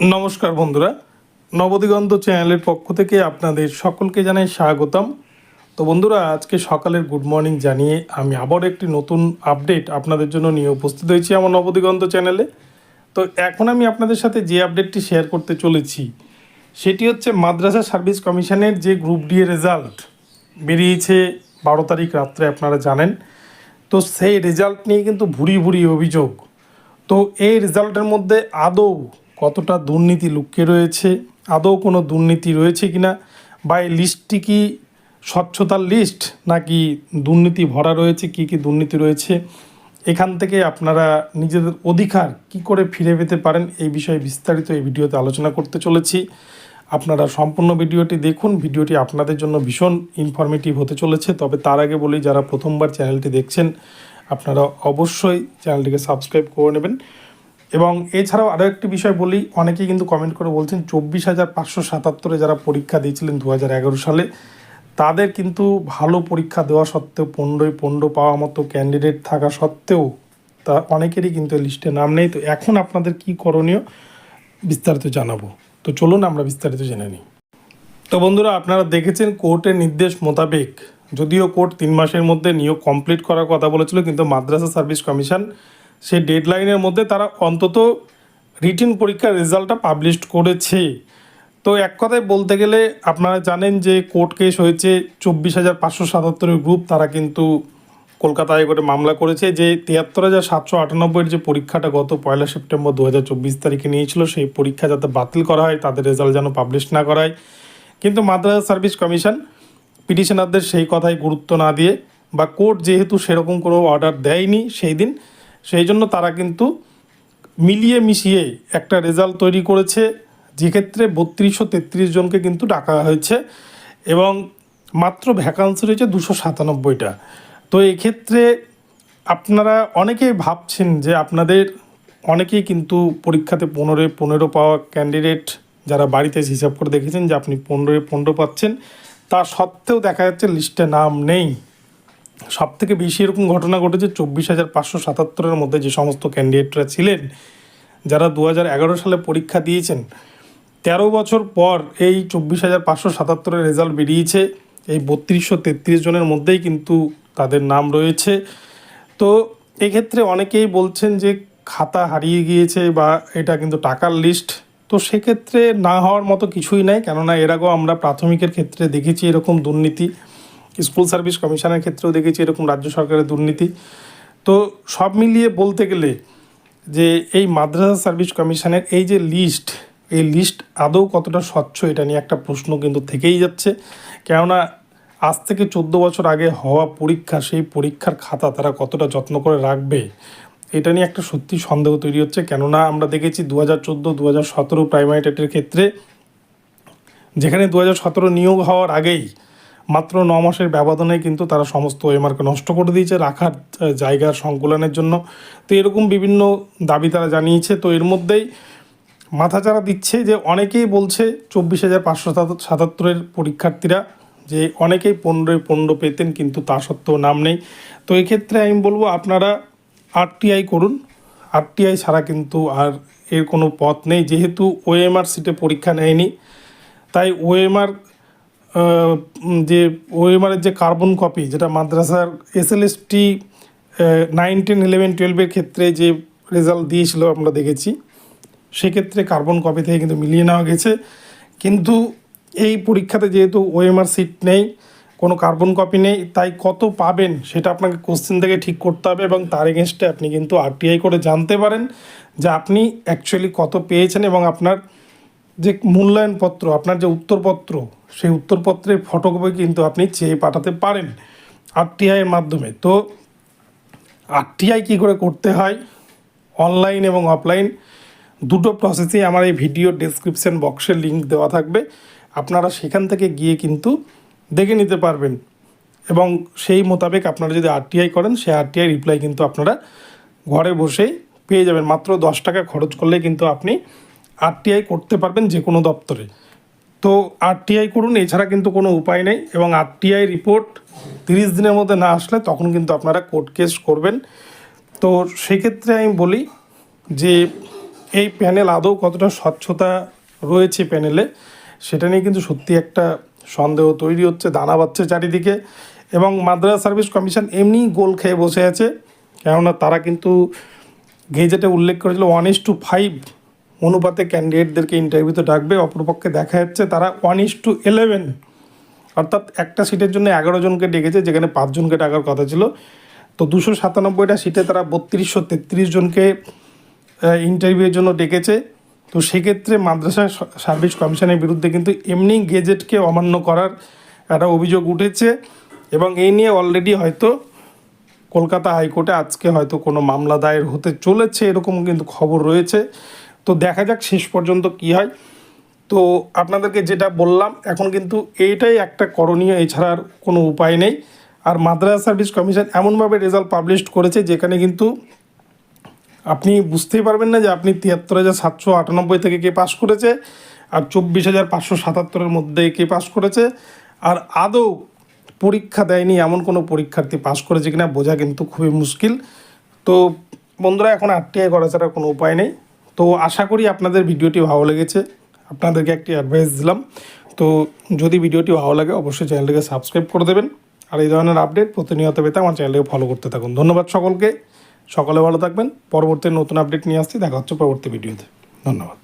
নমস্কার বন্ধুরা। নবদিগন্ত চ্যানেলের পক্ষ থেকে আপনাদের সকলকে জানাই স্বাগতম। তো বন্ধুরা, আজকে সকালের গুড মর্নিং জানিয়ে আমি আবার একটি নতুন আপডেট আপনাদের জন্য নিয়ে উপস্থিত হয়েছি আমার নবদিগন্ত চ্যানেলে। তো এখন আমি আপনাদের সাথে যে আপডেটটি শেয়ার করতে চলেছি, সেটি হচ্ছে মাদ্রাসা সার্ভিস কমিশনের যে গ্রুপ ডি রেজাল্ট বেরিয়েছে বারো তারিখ রাত্রে, আপনারা জানেন। তো সেই রেজাল্ট নিয়ে কিন্তু ভুরি ভুরি অভিযোগ। তো এই রেজাল্টের মধ্যে আদৌ কতটা দুর্নীতি লুকিয়ে রয়েছে, আদৌ কোনো দুর্নীতি রয়েছে কিনা, বা এই লিস্টটি কি স্বচ্ছতার লিস্ট নাকি দুর্নীতি ভরা রয়েছে, কি কি দুর্নীতি রয়েছে, এখান থেকে আপনারা নিজেদের অধিকার কি করে ফিরে পেতে পারেন, এই বিষয়ে বিস্তারিত এই ভিডিওতে আলোচনা করতে চলেছি। আপনারা সম্পূর্ণ ভিডিওটি দেখুন, ভিডিওটি আপনাদের জন্য ভীষণ ইনফরমেটিভ হতে চলেছে, তবে তার আগে বলি, যারা প্রথমবার চ্যানেলটি দেখছেন, আপনারা অবশ্যই চ্যানেলটিকে সাবস্ক্রাইব করে নেবেন। এবং এছাড়াও আরও একটি বিষয় বলি, অনেকেই কিন্তু কমেন্ট করে বলছেন চব্বিশ হাজার পাঁচশো সাতাত্তরে যারা পরীক্ষা দিয়েছিলেন দু হাজার এগারো সালে, তাদের কিন্তু ভালো পরীক্ষা দেওয়া সত্ত্বেও, পনেরোই, পনেরো পাওয়া মতো ক্যান্ডিডেট থাকা সত্ত্বেও তা অনেকেরই কিন্তু লিস্টে নাম নেই। তো এখন আপনাদের কি করণীয় বিস্তারিত জানাব। তো চলুন আমরা বিস্তারিত জেনে নিই। তো বন্ধুরা, আপনারা দেখেছেন কোর্টের নির্দেশ মোতাবেক, যদিও কোর্ট তিন মাসের মধ্যে নিয়োগ কমপ্লিট করার কথা বলেছিল, কিন্তু মাদ্রাসা সার্ভিস কমিশন সেই ডেডলাইনের মধ্যে তারা অন্তত রিটিন পরীক্ষার রেজাল্টটা পাবলিশ করেছে। তো এক কথায় বলতে গেলে আপনারা জানেন যে কোর্ট কেস হয়েছে চব্বিশ হাজার পাঁচশো সাতাত্তরের গ্রুপ, তারা কিন্তু কলকাতা হাইকোর্টে মামলা করেছে যে তিয়াত্তর হাজার সাতশো আটানব্বইয়ের যে পরীক্ষাটা গত পয়লা সেপ্টেম্বর দু হাজার চব্বিশ তারিখে নিয়েছিল, সেই পরীক্ষা যাতে বাতিল করা হয়, তাদের রেজাল্ট যেন পাবলিশ না করায় কিন্তু মাদ্রাসা সার্ভিস কমিশন পিটিশনারদের সেই কথায় গুরুত্ব না দিয়ে বা কোর্ট যেহেতু সেরকম কোনো অর্ডার দেয়নি, সেই দিন সেই জন্য তারা কিন্তু মিলিয়ে মিশিয়ে একটা রেজাল্ট তৈরি করেছে, যেক্ষেত্রে বত্রিশশো তেত্রিশ জনকে কিন্তু ডাকা হয়েছে এবং মাত্র ভ্যাকান্সি রয়েছে দুশো সাতানব্বইটা। তো এক্ষেত্রে আপনারা অনেকেই ভাবছেন যে আপনাদের, অনেকেই কিন্তু পরীক্ষাতে পনেরোয় পনেরো পাওয়া ক্যান্ডিডেট যারা বাড়িতে হিসাব করে দেখেছেন যে আপনি পনেরোয় পনেরো পাচ্ছেন, তা সত্ত্বেও দেখা যাচ্ছে লিস্টে নাম নেই। সব থেকে বেশি এরকম ঘটনা ঘটেছে চব্বিশ হাজার পাঁচশো সাতাত্তরের মধ্যে যে সমস্ত ক্যান্ডিডেটরা ছিলেন, যারা দু হাজার এগারো সালে পরীক্ষা দিয়েছেন। তেরো বছর পর এই চব্বিশ হাজার পাঁচশো সাতাত্তরের রেজাল্ট বেরিয়েছে। এই বত্রিশশো তেত্রিশ জনের মধ্যেই কিন্তু তাদের নাম রয়েছে। তো এক্ষেত্রে অনেকেই বলছেন যে খাতা হারিয়ে গিয়েছে বা এটা কিন্তু টাকার লিস্ট। তো সেক্ষেত্রে না হওয়ার মতো কিছুই নাই, কেননা এর আগেও আমরা প্রাথমিকের ক্ষেত্রে দেখেছি এরকম দুর্নীতি। স্কুল সার্ভিস কমিশনের ক্ষেত্রেও দেখেছি এরকম রাজ্য সরকারের দুর্নীতি। তো সব মিলিয়ে বলতে গেলে যে এই মাদ্রাসা সার্ভিস কমিশনের এই যে লিস্ট, এই লিস্ট আদৌ কতটা স্বচ্ছ এটা নিয়ে একটা প্রশ্ন কিন্তু থেকেই যাচ্ছে। কেননা আজ থেকে চোদ্দ বছর আগে হওয়া পরীক্ষা, সেই পরীক্ষার খাতা তারা কতটা যত্ন করে রাখবে, এটা নিয়ে একটা সত্যি সন্দেহ তৈরি হচ্ছে। কেননা আমরা দেখেছি দু হাজার চোদ্দ দু হাজার সতেরো প্রাইমারি টেটের ক্ষেত্রে যেখানে দু হাজার সতেরো নিয়োগ হওয়ার আগেই মাত্র ন মাসের ব্যবধানে কিন্তু তারা সমস্ত এমআরকে নষ্ট করে দিয়েছে, রাখার জায়গার সংকুলনের জন্য। তো এরকম বিভিন্ন দাবি তারা জানিয়েছে। তো এর মধ্যেই মাথাচাড়া দিচ্ছে যে অনেকেই বলছে চব্বিশ হাজার পাঁচশো সাতাত্তরের পরীক্ষার্থীরা যে অনেকেই পনেরোয় পনেরো পেতেন কিন্তু তা সত্ত্বেও নাম নেই। তো এক্ষেত্রে আমি বলব, আপনারা আরটিআই করুন। আরটিআই ছাড়া কিন্তু আর এর কোনো পথ নেই। যেহেতু ওএমআর সিটে পরীক্ষা নেয়নি, তাই ওএমআর যে ওএমআরের যে কার্বন কপি যেটা মাদ্রাসার এসএলএসটি নাইন টেন ইলেভেন টুয়েলভের ক্ষেত্রে যে রেজাল্ট দিয়েছিল আমরা দেখেছি, সেক্ষেত্রে কার্বন কপি থেকে কিন্তু মিলিয়ে নেওয়া গেছে। কিন্তু এই পরীক্ষাতে যেহেতু ওএমআর সিট নেই, কোনো কার্বন কপি নেই, তাই কত পাবেন সেটা আপনাকে কোশ্চেন থেকে ঠিক করতে হবে এবং তার এগেনস্টে আপনি কিন্তু আরটিআই করে জানতে পারেন যে আপনি অ্যাকচুয়ালি কত পেয়েছেন এবং আপনার যে মূল্যায়নপত্র, আপনার যে উত্তরপত্র, সেই উত্তরপত্রের ফটোকপি কিন্তু আপনি চেয়ে পাঠাতে পারেন আরটিআই এর মাধ্যমে। তো আরটিআই কী করে করতে হয়? অনলাইন এবং অফলাইন দুটো প্রসেসেই আমার এই ভিডিও ডেসক্রিপশন বক্সের লিঙ্ক দেওয়া থাকবে। আপনারা সেখান থেকে গিয়ে কিন্তু দেখে নিতে পারবেন। এবং সেই মোতাবেক আপনারা যদি আরটিআই করেন, সেই আরটিআই রিপ্লাই কিন্তু আপনারা ঘরে বসেই পেয়ে যাবেন। মাত্র দশ টাকা খরচ করলে কিন্তু আপনি আরটিআই করতে পারবেন যে কোনো দপ্তরে। তো আরটিআই করুন, এছাড়া কিন্তু কোনো উপায় নেই এবং আরটিআই রিপোর্ট তিরিশ দিনের মধ্যে না আসলে তখন কিন্তু আপনারা কোর্ট কেস করবেন। তো সেক্ষেত্রে আমি বলি যে এই প্যানেল আদৌ কতটা স্বচ্ছতা রয়েছে প্যানেলে সেটা নিয়ে কিন্তু সত্যি একটা সন্দেহ তৈরি হচ্ছে, দানা বাচ্ছে চারিদিকে এবং মাদ্রাসা সার্ভিস কমিশন এমনি গোল খেয়ে বসে আছে। কেননা তারা কিন্তু গেজেটে উল্লেখ করেছিল ওয়ান ইস টু ফাইভ অনুপাতে ক্যান্ডিডেটদেরকে ইন্টারভিউতে ডাকবে, অপরপক্ষে দেখা যাচ্ছে তারা ওয়ান ইস টু ইলেভেন অর্থাৎ একটা সিটের জন্য এগারো জনকে ডেকেছে, যেখানে পাঁচজনকে ডাকার কথা ছিল। তো দুশো সাতানব্বইটা সিটে তারা বত্রিশশো তেত্রিশ জনকে ইন্টারভিউয়ের জন্য ডেকেছে। তো সেক্ষেত্রে মাদ্রাসা সার্ভিস কমিশনের বিরুদ্ধে কিন্তু এমনি গেজেটকে অমান্য করার একটা অভিযোগ উঠেছে। এবং এই নিয়ে অলরেডি হয়তো কলকাতা হাইকোর্টে আজকে হয়তো কোনো মামলা দায়ের হতে চলেছে, এরকম কিন্তু খবর রয়েছে। তো দেখা যাক শেষ পর্যন্ত কি হয়। তো আপনাদেরকে যেটা বললাম, এখন কিন্তু এইটাই একটা করণীয়, এছাড়া আর কোনো উপায় নেই। আর মাদ্রাসা সার্ভিস কমিশন এমনভাবে রেজাল্ট পাবলিশ করেছে, যেখানে কিন্তু আপনি বুঝতেই পারবেন না যে আপনি তিয়াত্তর হাজার সাতশো আটানব্বই থেকে কে পাস করেছে, আর চব্বিশ হাজার পাঁচশো সাতাত্তরের মধ্যে কে পাস করেছে। আর আদৌ পরীক্ষা দেয়নি এমন কোনো পরীক্ষার্থী পাস করেছে কিনা, বোঝা কিন্তু খুবই মুশকিল। তো বন্ধুরা, এখন আরটিআই করা ছাড়া কোনো উপায় নেই। তো আশা করি আপনাদের ভিডিওটি ভালো লেগেছে। আপনাদেরকে একটি অ্যাডভাইস দিলাম। তো যদি ভিডিওটি ভালো লাগে, অবশ্যই চ্যানেলটিকে সাবস্ক্রাইব করে দেবেন। আর এই ধরনের আপডেট প্রতিনিয়ত পেতে আমার চ্যানেলটিকে ফলো করতে থাকুন। ধন্যবাদ সকলকে। সকলে ভালো থাকবেন। পরবর্তী নতুন আপডেট নিয়ে আসছি। দেখা হচ্ছে পরবর্তী ভিডিওতে। ধন্যবাদ।